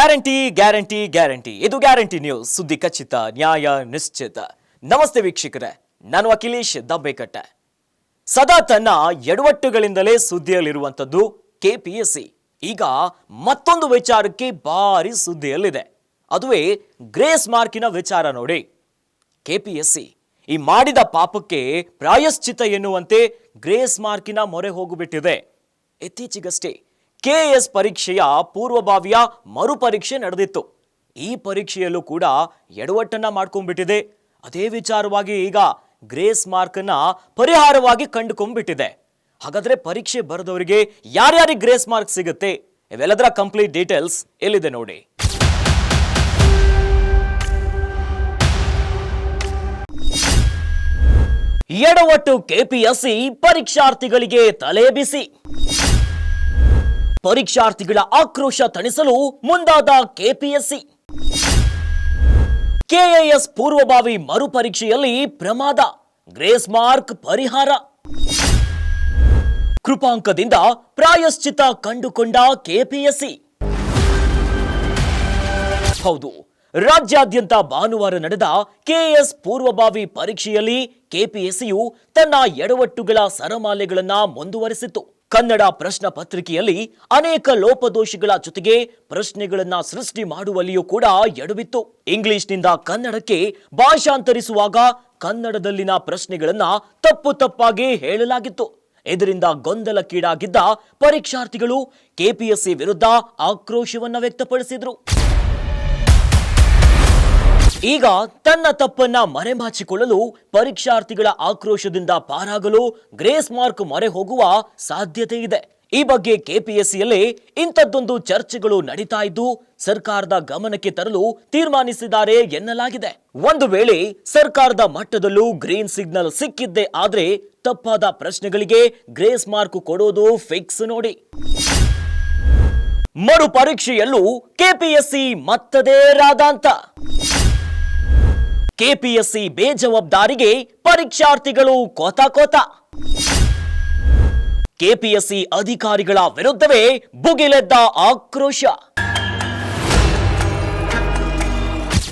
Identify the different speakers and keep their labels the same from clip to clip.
Speaker 1: Guarantee guarantee guarantee. ಇದು guarantee news. ಸುದ್ದಿ ಖಚಿತ, ನ್ಯಾಯ ನಿಶ್ಚಿತ. ನಮಸ್ತೆ ವೀಕ್ಷಕರೇ. ನಾನು ಅಖಿಲೇಶ್ ದಬ್ಬೆಕಟ್ಟೆ ಸದಾ ತನ್ನ ಎಡವಟ್ಟುಗಳಿಂದಲೇ ಸುದ್ದಿಯಲ್ಲಿರುವಂಥದ್ದು ಕೆಪಿಎಸ್ಸಿ ಈಗ ಮತ್ತೊಂದು ವಿಚಾರಕ್ಕೆ ಭಾರಿ ಸುದ್ದಿಯಲ್ಲಿದೆ. ಅದುವೇ ಗ್ರೇಸ್ ಮಾರ್ಕಿನ ವಿಚಾರ ನೋಡಿ. ಕೆಪಿಎಸ್ಸಿ ಈ ಮಾಡಿದ ಪಾಪಕ್ಕೆ ಪ್ರಾಯಶ್ಚಿತ ಎನ್ನುವಂತೆ ಗ್ರೇಸ್ ಮಾರ್ಕಿನ ಮೊರೆ ಹೋಗಿಬಿಟ್ಟಿದೆ. ಇತ್ತೀಚೆಗಷ್ಟೇ ಕೆಎಸ್ ಪರೀಕ್ಷೆಯ ಪೂರ್ವಭಾವಿಯ ಮರುಪರೀಕ್ಷೆ ನಡೆದಿತ್ತು. ಈ ಪರೀಕ್ಷೆಯಲ್ಲೂ ಕೂಡ ಎಡವಟ್ಟನ್ನ ಮಾಡ್ಕೊಂಡ್ಬಿಟ್ಟಿದೆ. ಅದೇ ವಿಚಾರವಾಗಿ ಈಗ ಗ್ರೇಸ್ ಮಾರ್ಕನ್ನ ಪರಿಹಾರವಾಗಿ ಕಂಡುಕೊಂಡ್ಬಿಟ್ಟಿದೆ. ಹಾಗಾದ್ರೆ ಪರೀಕ್ಷೆ ಬರೆದವರಿಗೆ ಯಾರ್ಯಾರಿಗೆ ಗ್ರೇಸ್ ಮಾರ್ಕ್ ಸಿಗುತ್ತೆ? ಇವೆಲ್ಲದರ ಕಂಪ್ಲೀಟ್ ಡೀಟೇಲ್ಸ್ ಎಲ್ಲಿದೆ ನೋಡಿ. ಎಡವಟ್ಟು ಕೆಪಿಎಸ್ಸಿ ಪರೀಕ್ಷಾರ್ಥಿಗಳಿಗೆ ತಲೆ ಬಿಸಿ. ಪರೀಕ್ಷಾರ್ಥಿಗಳ ಆಕ್ರೋಶ ತಣಿಸಲು ಮುಂದಾದ ಕೆಪಿಎಸ್ಸಿ. ಕೆಎಎಸ್ ಪೂರ್ವಭಾವಿ ಮರುಪರೀಕ್ಷೆಯಲ್ಲಿ ಪ್ರಮಾದ, ಗ್ರೇಸ್ ಮಾರ್ಕ್ ಪರಿಹಾರ. ಕೃಪಾಂಕದಿಂದ ಪ್ರಾಯಶ್ಚಿತ ಕಂಡುಕೊಂಡ ಕೆಪಿಎಸ್ಸಿ. ಹೌದು, ರಾಜ್ಯಾದ್ಯಂತ ಭಾನುವಾರ ನಡೆದ ಕೆಎಎಸ್ ಪೂರ್ವಭಾವಿ ಪರೀಕ್ಷೆಯಲ್ಲಿ ಕೆಪಿಎಸ್ಸಿಯು ತನ್ನ ಎಡವಟ್ಟುಗಳ ಸರಮಾಲೆಗಳನ್ನು ಮುಂದುವರೆಸಿತು ಕನ್ನಡ ಪ್ರಶ್ನ ಪತ್ರಿಕೆಯಲ್ಲಿ ಅನೇಕ ಲೋಪದೋಷಗಳ ಜೊತೆಗೆ ಪ್ರಶ್ನೆಗಳನ್ನ ಸೃಷ್ಟಿ ಮಾಡುವಲ್ಲಿಯೂ ಕೂಡ ಎಡವಿತ್ತು. ಇಂಗ್ಲಿಷ್ನಿಂದ ಕನ್ನಡಕ್ಕೆ ಭಾಷಾಂತರಿಸುವಾಗ ಕನ್ನಡದಲ್ಲಿನ ಪ್ರಶ್ನೆಗಳನ್ನ ತಪ್ಪು ತಪ್ಪಾಗಿ ಹೇಳಲಾಗಿತ್ತು. ಇದರಿಂದ ಗೊಂದಲಕ್ಕೀಡಾಗಿದ್ದ ಪರೀಕ್ಷಾರ್ಥಿಗಳು ಕೆಪಿಎಸ್ಸಿ ವಿರುದ್ಧ ಆಕ್ರೋಶವನ್ನ ವ್ಯಕ್ತಪಡಿಸಿದ್ರು. ಈಗ ತನ್ನ ತಪ್ಪನ್ನ ಮರೆಮಾಚಿಕೊಳ್ಳಲು ಪರೀಕ್ಷಾರ್ಥಿಗಳ ಆಕ್ರೋಶದಿಂದ ಪಾರಾಗಲು ಗ್ರೇಸ್ ಮಾರ್ಕ್ ಮೊರೆ ಹೋಗುವ ಸಾಧ್ಯತೆ ಇದೆ. ಈ ಬಗ್ಗೆ ಕೆಪಿಎಸ್ಸಿಯಲ್ಲಿ ಇಂಥದ್ದೊಂದು ಚರ್ಚೆಗಳು ನಡೀತಾ ಇದ್ದು ಸರ್ಕಾರದ ಗಮನಕ್ಕೆ ತರಲು ತೀರ್ಮಾನಿಸಿದ್ದಾರೆ ಎನ್ನಲಾಗಿದೆ. ಒಂದು ವೇಳೆ ಸರ್ಕಾರದ ಮಟ್ಟದಲ್ಲೂ ಗ್ರೀನ್ ಸಿಗ್ನಲ್ ಸಿಕ್ಕಿದ್ದೇ ಆದ್ರೆ ತಪ್ಪಾದ ಪ್ರಶ್ನೆಗಳಿಗೆ ಗ್ರೇಸ್ ಮಾರ್ಕ್ ಕೊಡೋದು ಫಿಕ್ಸ್ ನೋಡಿ. ಮರು ಪರೀಕ್ಷೆಯಲ್ಲೂ ಕೆಪಿಎಸ್ಸಿ ಮತ್ತದೇ ರಾದಾಂತ. ಕೆಪಿಎಸ್ಸಿ ಬೇಜವಾಬ್ದಾರಿಗೆ ಪರೀಕ್ಷಾರ್ಥಿಗಳು ಕೋತ ಕೋತ. ಕೆಪಿಎಸ್ಸಿ ಅಧಿಕಾರಿಗಳ ವಿರುದ್ಧವೇ ಬುಗಿಲೆದ್ದ ಆಕ್ರೋಶ.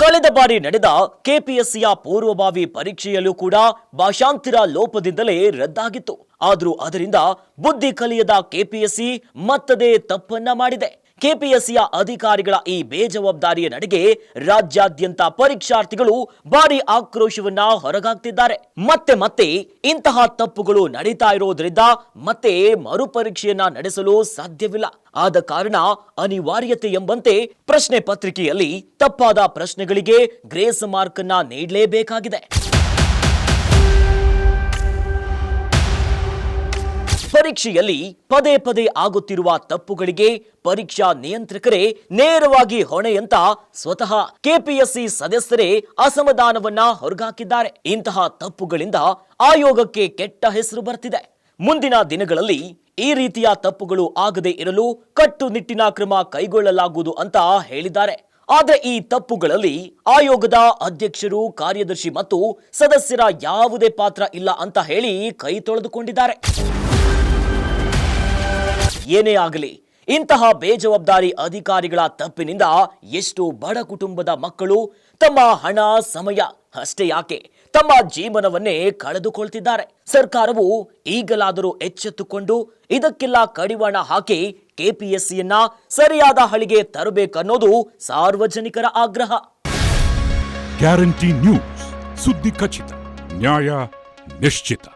Speaker 1: ಕಳೆದ ಬಾರಿ ನಡೆದ ಕೆಪಿಎಸ್ಸಿಯ ಪೂರ್ವಭಾವಿ ಪರೀಕ್ಷೆಯಲ್ಲೂ ಕೂಡ ಭಾಷಾಂತರ ಲೋಪದಿಂದಲೇ ರದ್ದಾಗಿತ್ತು. ಆದರೂ ಅದರಿಂದ ಬುದ್ಧಿ ಕಲಿಯದ ಕೆಪಿಎಸ್ಸಿ ಮತ್ತದೇ ತಪ್ಪನ್ನ ಮಾಡಿದೆ. ಕೆಪಿಎಸ್ಸಿಯ ಅಧಿಕಾರಿಗಳ ಈ ಬೇಜವಾಬ್ದಾರಿಯ ನಡೆಗೆ ರಾಜ್ಯಾದ್ಯಂತ ಪರೀಕ್ಷಾರ್ಥಿಗಳು ಭಾರಿ ಆಕ್ರೋಶವನ್ನ ಹೊರಗಾಗ್ತಿದ್ದಾರೆ ಮತ್ತೆ ಮತ್ತೆ ಇಂತಹ ತಪ್ಪುಗಳು ನಡೀತಾ ಇರೋದ್ರಿಂದ ಮತ್ತೆ ಮರುಪರೀಕ್ಷೆಯನ್ನ ನಡೆಸಲು ಸಾಧ್ಯವಿಲ್ಲ. ಆದ ಕಾರಣ ಅನಿವಾರ್ಯತೆ ಎಂಬಂತೆ ಪ್ರಶ್ನೆ ಪತ್ರಿಕೆಯಲ್ಲಿ ತಪ್ಪಾದ ಪ್ರಶ್ನೆಗಳಿಗೆ ಗ್ರೇಸ್ ಮಾರ್ಕ್ ಅನ್ನ ನೀಡಲೇಬೇಕಾಗಿದೆ. ಪರೀಕ್ಷೆಯಲ್ಲಿ ಪದೇ ಪದೇ ಆಗುತ್ತಿರುವ ತಪ್ಪುಗಳಿಗೆ ಪರೀಕ್ಷಾ ನಿಯಂತ್ರಕರೇ ನೇರವಾಗಿ ಹೊಣೆಯಂತ ಸ್ವತಃ ಕೆಪಿಎಸ್ಸಿ ಸದಸ್ಯರೇ ಅಸಮಾಧಾನವನ್ನ ಹೊರಗಾಕಿದ್ದಾರೆ. ಇಂತಹ ತಪ್ಪುಗಳಿಂದ ಆಯೋಗಕ್ಕೆ ಕೆಟ್ಟ ಹೆಸರು ಬರ್ತಿದೆ. ಮುಂದಿನ ದಿನಗಳಲ್ಲಿ ಈ ರೀತಿಯ ತಪ್ಪುಗಳು ಆಗದೇ ಇರಲು ಕಟ್ಟುನಿಟ್ಟಿನ ಕ್ರಮ ಕೈಗೊಳ್ಳಲಾಗುವುದು ಅಂತ ಹೇಳಿದ್ದಾರೆ. ಆದರೆ ಈ ತಪ್ಪುಗಳಲ್ಲಿ ಆಯೋಗದ ಅಧ್ಯಕ್ಷರು, ಕಾರ್ಯದರ್ಶಿ ಮತ್ತು ಸದಸ್ಯರ ಯಾವುದೇ ಪಾತ್ರ ಇಲ್ಲ ಅಂತ ಹೇಳಿ ಕೈ ತೊಳೆದುಕೊಂಡಿದ್ದಾರೆ. ಏನೇ ಆಗಲಿ, ಇಂತಹ ಬೇಜವಾಬ್ದಾರಿ ಅಧಿಕಾರಿಗಳ ತಪ್ಪಿನಿಂದ ಎಷ್ಟು ಬಡ ಕುಟುಂಬದ ಮಕ್ಕಳು ತಮ್ಮ ಹಣ, ಸಮಯ, ಅಷ್ಟೇ ಯಾಕೆ ತಮ್ಮ ಜೀವನವನ್ನೇ ಕಳೆದುಕೊಳ್ತಿದ್ದಾರೆ. ಸರ್ಕಾರವು ಈಗಲಾದರೂ ಎಚ್ಚೆತ್ತುಕೊಂಡು ಇದಕ್ಕೆಲ್ಲ ಕಡಿವಾಣ ಹಾಕಿ ಕೆಪಿಎಸ್ಸಿಯನ್ನ ಸರಿಯಾದ ಹಳಿಗೆ ತರಬೇಕನ್ನೋದು ಸಾರ್ವಜನಿಕರ ಆಗ್ರಹ.
Speaker 2: ಗ್ಯಾರಂಟಿ ನ್ಯೂಸ್, ಸುದ್ದಿ ಖಚಿತ, ನ್ಯಾಯ ನಿಶ್ಚಿತ.